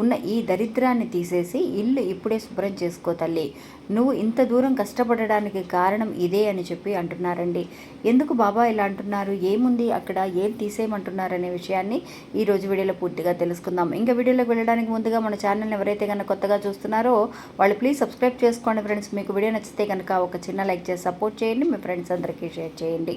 ఉన్న ఈ దరిద్రాన్ని తీసేసి ఇల్లు ఇప్పుడే శుభ్రం చేసుకో తల్లి. నువ్వు ఇంత దూరం కష్టపడడానికి కారణం ఇదే అని చెప్పి అంటున్నారండి. ఎందుకు బాబా ఇలా అంటున్నారు? ఏముంది అక్కడ? ఏం తీసేయమంటున్నారు అనే విషయాన్ని ఈ రోజు వీడియోలో పూర్తిగా తెలుసుకుందాం. ఇంకా వీడియోలోకి వెళ్ళడానికి ముందుగా మన ఛానల్ని ఎవరైతే కనుక కొత్తగా చూస్తున్నారో వాళ్ళు ప్లీజ్ సబ్స్క్రైబ్ చేసుకోండి ఫ్రెండ్స్. మీకు వీడియో నచ్చితే కనుక ఒక చిన్న లైక్ చేసి సపోర్ట్ చేయండి. మీ ఫ్రెండ్స్ అందరికీ షేర్ చేయండి.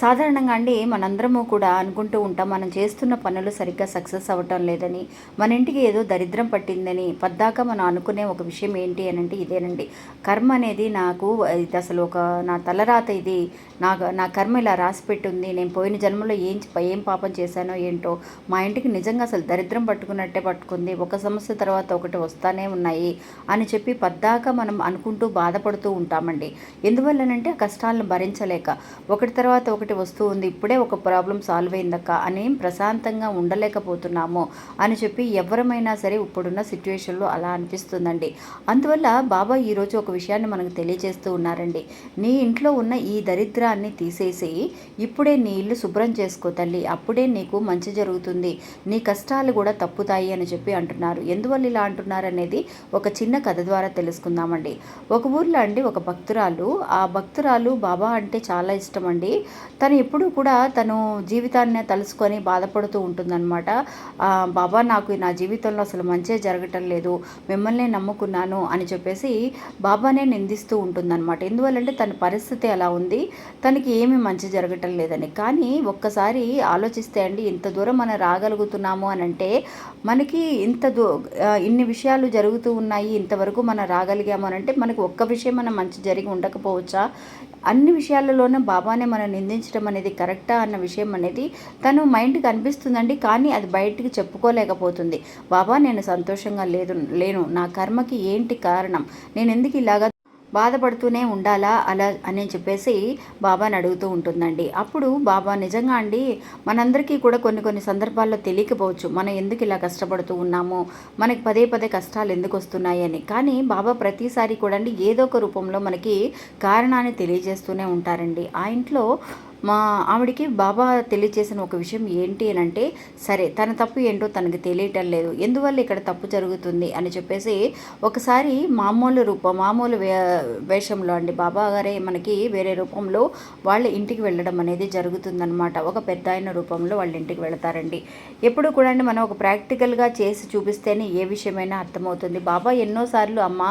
సాధారణంగా అండి మనందరము కూడా అనుకుంటూ ఉంటాం మనం చేస్తున్న పనులు సరిగ్గా సక్సెస్ అవ్వటం లేదని మన ఇంటికి ఏదో దరిద్రం పట్టిందని పద్దాక మనం అనుకునే ఒక విషయం ఏంటి అని అంటే ఇదేనండి. కర్మ అనేది నాకు ఇది అసలు ఒక నా తలరాత ఇది నా నా కర్మ ఇలా రాసి పెట్టుంది నేను పోయిన జన్మలో ఏం ఏం పాపం చేశానో ఏంటో మా ఇంటికి నిజంగా అసలు దరిద్రం పట్టుకున్నట్టే పట్టుకుంది ఒక సమస్య తర్వాత ఒకటి వస్తానే ఉన్నాయి అని చెప్పి పద్దాక మనం అనుకుంటూ బాధపడుతూ ఉంటామండి. ఎందువల్లనంటే ఆ కష్టాలను భరించలేక ఒకటి తర్వాత ఒకటి ఒకటి వస్తూ ఉంది. ఇప్పుడే ఒక ప్రాబ్లం సాల్వ్ అయిందక్క. అని ప్రశాంతంగా ఉండలేకపోతున్నాము అని చెప్పి ఎవరమైనా సరే ఇప్పుడున్న సిచ్యువేషన్లో అలా అనిపిస్తుందండి. అందువల్ల బాబా ఈరోజు ఒక విషయాన్ని మనకు తెలియజేస్తూ ఉన్నారండి. నీ ఇంట్లో ఉన్న ఈ దరిద్రాన్ని తీసేసి ఇప్పుడే నీ ఇల్లు శుభ్రం చేసుకో తల్లి. అప్పుడే నీకు మంచి జరుగుతుంది. నీ కష్టాలు కూడా తప్పుతాయి అని చెప్పి అంటున్నారు. ఎందువల్ల ఇలా అంటున్నారు అనేది ఒక చిన్న కథ ద్వారా తెలుసుకుందామండి. ఒక ఊర్లో అండి ఒక భక్తురాలు. ఆ భక్తురాలు బాబా అంటే చాలా ఇష్టం అండి తను ఎప్పుడూ కూడా తను జీవితాన్ని తలుసుకొని బాధపడుతూ ఉంటుందన్నమాట. బాబా నాకు నా జీవితంలో అసలు మంచిగా జరగటం లేదు. మిమ్మల్ని నమ్ముకున్నాను అని చెప్పేసి బాబానే నిందిస్తూ ఉంటుందన్నమాట. ఎందువల్లంటే తన పరిస్థితి అలా ఉంది. తనకి ఏమి మంచి జరగటం లేదని. కానీ ఒక్కసారి ఆలోచిస్తే అండి ఇంత దూరం మనం రాగలుగుతున్నాము అని అంటే మనకి ఇంత దూ ఇన్ని విషయాలు జరుగుతూ ఉన్నాయి ఇంతవరకు మనం రాగలిగాము అని అంటే మనకు ఒక్క విషయం మనం మంచి జరిగి ఉండకపోవచ్చా? అన్ని విషయాలలోనే బాబానే మనం నిందించడం అనేది కరెక్టా అన్న విషయం అనేది తను మైండ్కి అనిపిస్తుందండి. కానీ అది బయటికి చెప్పుకోలేకపోతుంది. బాబా నేను సంతోషంగా లేదు లేను. నా కర్మకి ఏంటి కారణం? నేను ఎందుకు ఇలాగా బాధపడుతూనే ఉండాలా? అలా అని చెప్పేసి బాబాని అడుగుతూ ఉంటుందండి. అప్పుడు బాబా నిజంగా అండి మనందరికీ కూడా కొన్ని కొన్ని సందర్భాల్లో తెలియకపోవచ్చు. మనం ఎందుకు ఇలా కష్టపడుతూ ఉన్నాము? మనకి పదే పదే కష్టాలు ఎందుకు వస్తున్నాయి? అని. కానీ బాబా ప్రతిసారి కూడా అండి ఏదో ఒక రూపంలో మనకి కారణాన్ని తెలియజేస్తూనే ఉంటారండి. ఆ ఇంట్లో మా ఆవిడికి బాబా తెలియచేసిన ఒక విషయం ఏంటి అని అంటే సరే తన తప్పు ఏంటో తనకు తెలియటం లేదు. ఎందువల్ల ఇక్కడ తప్పు జరుగుతుంది అని చెప్పేసి ఒకసారి మామూలు రూపం మామూలు వే వేషంలో అండి. బాబా గారే మనకి వేరే రూపంలో వాళ్ళ ఇంటికి వెళ్ళడం అనేది జరుగుతుందనమాట ఒక పెద్ద ఆయన రూపంలో వాళ్ళ ఇంటికి వెళతారండి. ఎప్పుడు కూడా అండి మనం ఒక ప్రాక్టికల్గా చేసి చూపిస్తేనే ఏ విషయమైనా అర్థమవుతుంది. బాబా ఎన్నోసార్లు అమ్మ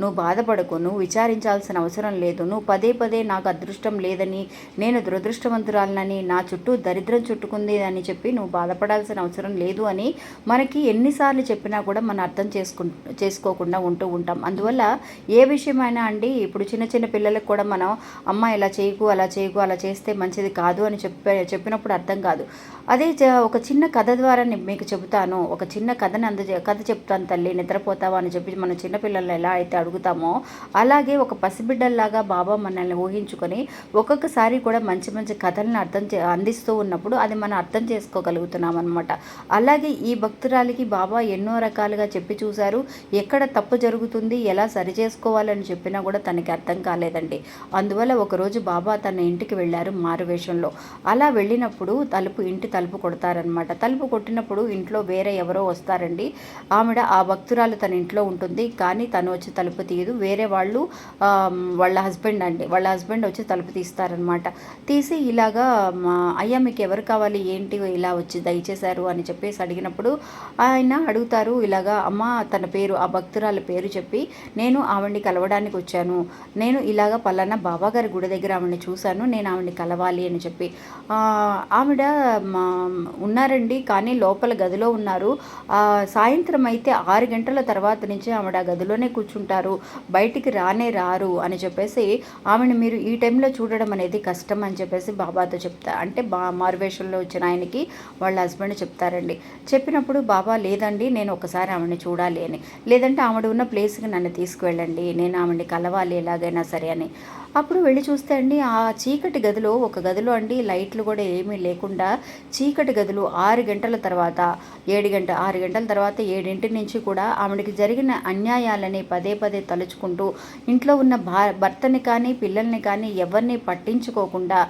నువ్వు బాధపడకు నువ్వు విచారించాల్సిన అవసరం లేదు. నువ్వు పదే పదే నాకు అదృష్టం లేదని నేను దురదృష్టం అదృష్టవంతురాలనని నా చుట్టూ దరిద్రం చుట్టుకుంది అని చెప్పి నువ్వు బాధపడాల్సిన అవసరం లేదు అని మనకి ఎన్నిసార్లు చెప్పినా కూడా మనం అర్థం చేసుకు చేసుకోకుండా ఉంటూ ఉంటాం. అందువల్ల ఏ విషయమైనా అండి ఇప్పుడు చిన్న చిన్న పిల్లలకు కూడా మనం అమ్మ ఇలా చేయకు అలా చేయకు అలా చేస్తే మంచిది కాదు అని చెప్పే చెప్పినప్పుడు అర్థం కాదు. అదే ఒక చిన్న కథ ద్వారా మీకు చెబుతాను. ఒక చిన్న కథని అంద కథ చెప్తాను తల్లి నిద్రపోతావా అని చెప్పి మన చిన్నపిల్లల్ని ఎలా అయితే అడుగుతామో అలాగే ఒక పసిబిడ్డల్లాగా బాబా మనల్ని ఊహించుకొని ఒక్కొక్కసారి కూడా మంచి మంచి కథలను అర్థం చే అందిస్తూ ఉన్నప్పుడు అది మనం అర్థం చేసుకోగలుగుతున్నాం అనమాట అలాగే ఈ భక్తురాలికి బాబా ఎన్నో రకాలుగా చెప్పి చూశారు. ఎక్కడ తప్పు జరుగుతుంది ఎలా సరి చేసుకోవాలని చెప్పినా కూడా తనకి అర్థం కాలేదండి. అందువల్ల ఒకరోజు బాబా తన ఇంటికి వెళ్ళారు మారువేషంలో. అలా వెళ్ళినప్పుడు తలుపు ఇంటి తలుపు కొడతారనమాట తలుపు కొట్టినప్పుడు ఇంట్లో వేరే ఎవరో వస్తారండి. ఆవిడ ఆ భక్తురాలు తన ఇంట్లో ఉంటుంది. కానీ తను వచ్చి తలుపు తీయదు. వేరే వాళ్ళు వాళ్ళ హస్బెండ్ అండి. వాళ్ళ హస్బెండ్ వచ్చి తలుపు తీస్తారనమాట తీసి చూసి ఇలాగా మా అయ్యా మీకు ఎవరు కావాలి ఏంటి ఇలా వచ్చి దయచేశారు అని చెప్పేసి అడిగినప్పుడు ఆయన అడుగుతారు ఇలాగా అమ్మ తన పేరు ఆ భక్తురాల పేరు చెప్పి నేను ఆవిడ్ని కలవడానికి వచ్చాను. నేను ఇలాగ పలానా బాబాగారి గుడి దగ్గర ఆవిడని చూశాను నేను ఆవిడ్ని కలవాలి అని చెప్పి. ఆవిడ మా ఉన్నారండి కానీ లోపల గదిలో ఉన్నారు. సాయంత్రం అయితే ఆరు గంటల తర్వాత నుంచి ఆవిడ గదిలోనే కూర్చుంటారు బయటికి రానే రారు అని చెప్పేసి ఆమెను మీరు ఈ టైంలో చూడడం అనేది కష్టం అని చెప్పేసి బాబాతో చెప్తా అంటే బా మారువేషంలో వచ్చిన ఆయనకి వాళ్ళ హస్బెండ్ చెప్తారండి. చెప్పినప్పుడు బాబా లేదండి నేను ఒకసారి ఆవిడని చూడాలి అని. లేదంటే ఆవిడ ఉన్న ప్లేస్కి నన్ను తీసుకువెళ్ళండి నేను ఆవిడని కలవాలి ఎలాగైనా సరే అని. అప్పుడు వెళ్ళి చూస్తే అండి ఆ చీకటి గదిలో ఒక గదిలో అండి లైట్లు కూడా ఏమీ లేకుండా చీకటి గదిలో ఆరు గంటల తర్వాత ఏడు గంట ఆరు గంటల తర్వాత ఏడింటి నుంచి కూడా ఆవిడకి జరిగిన అన్యాయాలని పదే పదే తలుచుకుంటూ ఇంట్లో ఉన్న భా భర్తని కానీ పిల్లల్ని కానీ ఎవరిని పట్టించుకోకుండా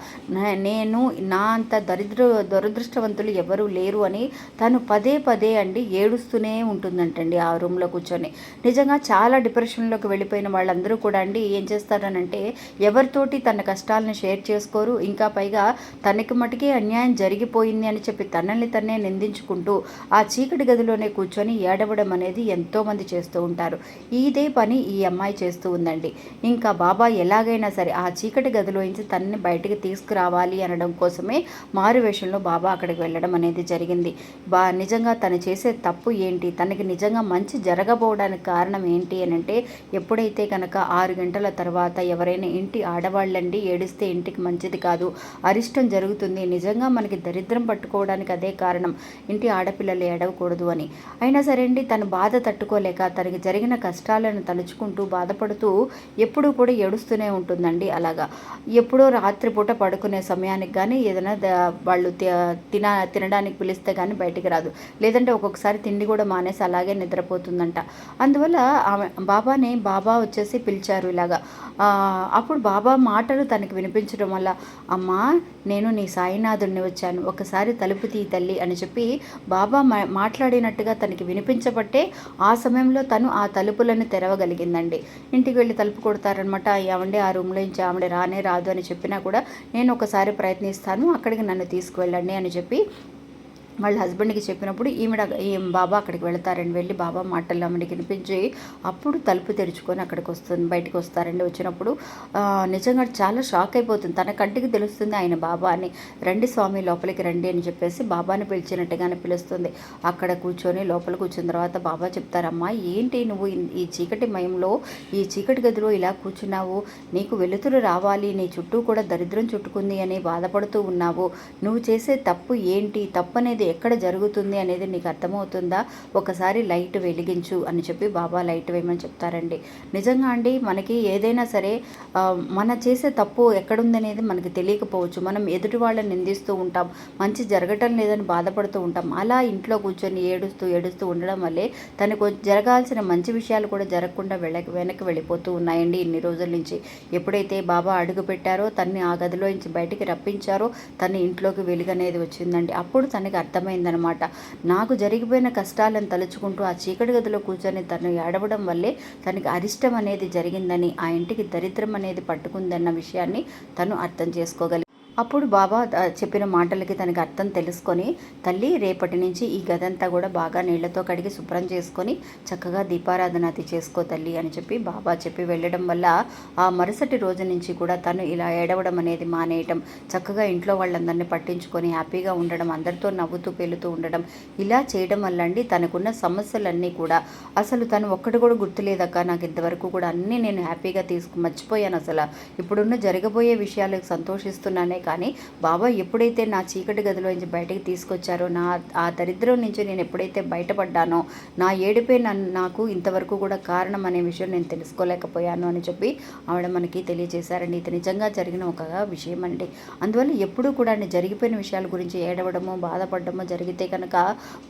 నేను నా అంత దరిద్ర దురదృష్టవంతులు ఎవరూ లేరు అని తను పదే పదే అండి ఏడుస్తూనే ఉంటుందంటండి ఆ రూమ్లో కూర్చొని. నిజంగా చాలా డిప్రెషన్లోకి వెళ్ళిపోయిన వాళ్ళందరూ కూడా అండి ఏం చేస్తారనంటే ఎవరితోటి తన కష్టాలను షేర్ చేసుకోరు. ఇంకా పైగా తనకి మటుకే అన్యాయం జరిగిపోయింది అని చెప్పి తనల్ని తన్నే నిందించుకుంటూ ఆ చీకటి గదిలోనే కూర్చొని ఏడవడం అనేది ఎంతోమంది చేస్తూ ఉంటారు. ఇదే పని ఈ అమ్మాయి చేస్తూ ఉందండి. ఇంకా బాబా ఎలాగైనా సరే ఆ చీకటి గదిలోంచి తనని బయటికి తీసుకురావాలి అనడం కోసమే మారువేషంలో బాబా అక్కడికి వెళ్ళడం అనేది జరిగింది. బా నిజంగా తను చేసే తప్పు ఏంటి? తనకి నిజంగా మంచి జరగబోవడానికి కారణం ఏంటి అని అంటే ఎప్పుడైతే కనుక ఆరు గంటల తర్వాత ఎవరైనా ఇంటి ఆడవాళ్ళండి ఏడిస్తే ఇంటికి మంచిది కాదు. అరిష్టం జరుగుతుంది. నిజంగా మనకి దరిద్రం పట్టుకోవడానికి అదే కారణం. ఇంటి ఆడపిల్లలు ఏడవకూడదు అని. అయినా సరే అండి తను బాధ తట్టుకోలేక తనకి జరిగిన కష్టాలను తలుచుకుంటూ బాధపడుతూ ఎప్పుడూ కూడా ఏడుస్తూనే ఉంటుందండి అలాగా. ఎప్పుడో రాత్రిపూట పడుకునే సమయానికి కానీ ఏదైనా వాళ్ళు తిన తినడానికి పిలిస్తే కానీ బయటికి రాదు. లేదంటే ఒక్కొక్కసారి తిండి కూడా మానేసి అలాగే నిద్రపోతుందంట. అందువల్ల ఆమె బాబాని బాబా వచ్చేసి పిలిచారు ఇలాగా. ఆ, అప్పుడు బాబా మాటలు తనకి వినిపించడం వల్ల అమ్మా నేను నీ సాయినాథుడిని వచ్చాను. ఒకసారి తలుపు తీ తల్లి అని చెప్పి బాబా మా- మాట్లాడినట్టుగా తనకి వినిపించబట్టే ఆ సమయంలో తను ఆ తలుపులను తెరవగలిగిందండి. ఇంటికి వెళ్ళి తలుపు కొడతారనమాట. ఏమండి ఆ రూమ్లో నుంచి ఆవిడ రానే రాదు అని చెప్పినా కూడా నేను ఒకసారి ప్రయత్నిస్తాను. అక్కడికి నన్ను తీసుకువెళ్ళండి అని చెప్పి వాళ్ళ హస్బెండ్కి చెప్పినప్పుడు ఈమెడ ఏం బాబా అక్కడికి వెళతారండి వెళ్ళి బాబా మాటలు ఆమెకి వినిపించి అప్పుడు తలుపు తెరుచుకొని అక్కడికి వస్తుంది బయటకు వస్తారండి వచ్చినప్పుడు నిజంగా చాలా షాక్ అయిపోతుంది. తన కంటికి తెలుస్తుంది ఆయన బాబా అని రండి స్వామి లోపలికి రండి అని చెప్పేసి బాబాని పిలిచినట్టుగానే పిలుస్తుంది. అక్కడ కూర్చొని లోపల కూర్చున్న తర్వాత బాబా చెప్తారమ్మా ఏంటి నువ్వు ఈ చీకటి మయంలో ఈ చీకటి గదిలో ఇలా కూర్చున్నావు? నీకు వెలుతురు రావాలి నీ చుట్టూ కూడా దరిద్రం చుట్టుకుంది అని బాధపడుతూ ఉన్నావు. నువ్వు చేసే తప్పు ఏంటి? తప్పు అనేది ఎక్కడ జరుగుతుంది అనేది నీకు అర్థమవుతుందా? ఒకసారి లైట్ వెలిగించు అని చెప్పి బాబా లైట్ వేయమని చెప్తారండి. నిజంగా అండి మనకి ఏదైనా సరే మన చేసే తప్పు ఎక్కడుందనేది మనకి తెలియకపోవచ్చు. మనం ఎదుటి వాళ్ళని నిందిస్తూ ఉంటాం మంచి జరగటం లేదని బాధపడుతూ ఉంటాం. అలా ఇంట్లో కూర్చొని ఏడుస్తూ ఏడుస్తూ ఉండడం వల్లే తనకు జరగాల్సిన మంచి విషయాలు కూడా జరగకుండా వెళ్ళ వెనక్కి వెళ్ళిపోతూ ఉన్నాయండి ఇన్ని రోజుల నుంచి. ఎప్పుడైతే బాబా అడుగు పెట్టారో తన్ని ఆ గదిలో నుంచి బయటికి రప్పించారో తన ఇంట్లోకి వెలుగనేది వచ్చిందండి. అప్పుడు తనకి అర్థం అర్థమైందనమాట. నాకు జరిగిపోయిన కష్టాలను తలుచుకుంటూ ఆ చీకటి గదిలో కూర్చొని తను ఏడవడం వల్లే తనకి అరిష్టం అనేది జరిగిందని ఆ ఇంటికి దరిద్రం అనేది పట్టుకుందన్న విషయాన్ని తను అర్థం చేసుకోగలి అప్పుడు బాబా చెప్పిన మాటలకి తనకి అర్థం తెలుసుకొని తల్లి రేపటి నుంచి ఈ గదంతా కూడా బాగా నీళ్ళతో కడిగి శుభ్రం చేసుకొని చక్కగా దీపారాధన అది చేసుకో తల్లి అని చెప్పి బాబా చెప్పి వెళ్ళడం వల్ల ఆ మరుసటి రోజు నుంచి కూడా తను ఇలా ఏడవడం అనేది మానేయటం చక్కగా ఇంట్లో వాళ్ళందరినీ పట్టించుకొని హ్యాపీగా ఉండడం అందరితో నవ్వుతూ పేలుతూ ఉండడం ఇలా చేయడం వల్ల అండి తనకున్న సమస్యలన్నీ కూడా. అసలు తను ఒక్కటి కూడా గుర్తులేదక్క నాకు ఇంతవరకు కూడా అన్నీ నేను హ్యాపీగా తీసుకు మర్చిపోయాను అసలు. ఇప్పుడున్న జరగబోయే విషయాలకు సంతోషిస్తున్నానే కానీ బాబా ఎప్పుడైతే నా చీకటి గదిలో నుంచి బయటకు తీసుకొచ్చారో నా ఆ దరిద్రం నుంచి నేను ఎప్పుడైతే బయటపడ్డానో నా ఏడిపే నన్ను నాకు ఇంతవరకు కూడా కారణం అనే విషయం నేను తెలుసుకోలేకపోయాను అని చెప్పి ఆవిడ మనకి తెలియజేశారండి. ఇది నిజంగా జరిగిన ఒక విషయం అండి. అందువల్ల ఎప్పుడూ కూడా జరిగిపోయిన విషయాల గురించి ఏడవడమో బాధపడడము జరిగితే కనుక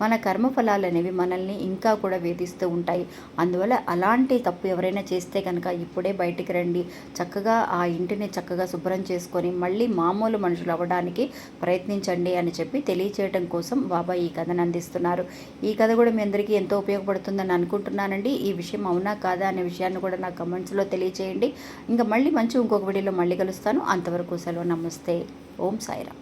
మన కర్మఫలాలు అనేవి మనల్ని ఇంకా కూడా వేధిస్తూ ఉంటాయి. అందువల్ల అలాంటి తప్పు ఎవరైనా చేస్తే కనుక ఇప్పుడే బయటికి రండి. చక్కగా ఆ ఇంటిని చక్కగా శుభ్రం చేసుకొని మళ్ళీ మామూలు మామూలు మనుషులు అవ్వడానికి ప్రయత్నించండి అని చెప్పి తెలియచేయడం కోసం బాబా ఈ కథను అందిస్తున్నారు. ఈ కథ కూడా మీ అందరికీ ఎంతో ఉపయోగపడుతుందని అనుకుంటున్నానండి. ఈ విషయం అవునా కాదా అనే విషయాన్ని కూడా నా కమెంట్స్లో తెలియచేయండి. ఇంకా మళ్ళీ మంచి ఇంకొక వీడియోలో మళ్ళీ కలుస్తాను. అంతవరకు సెలవు. నమస్తే. ఓం సాయిరామ్.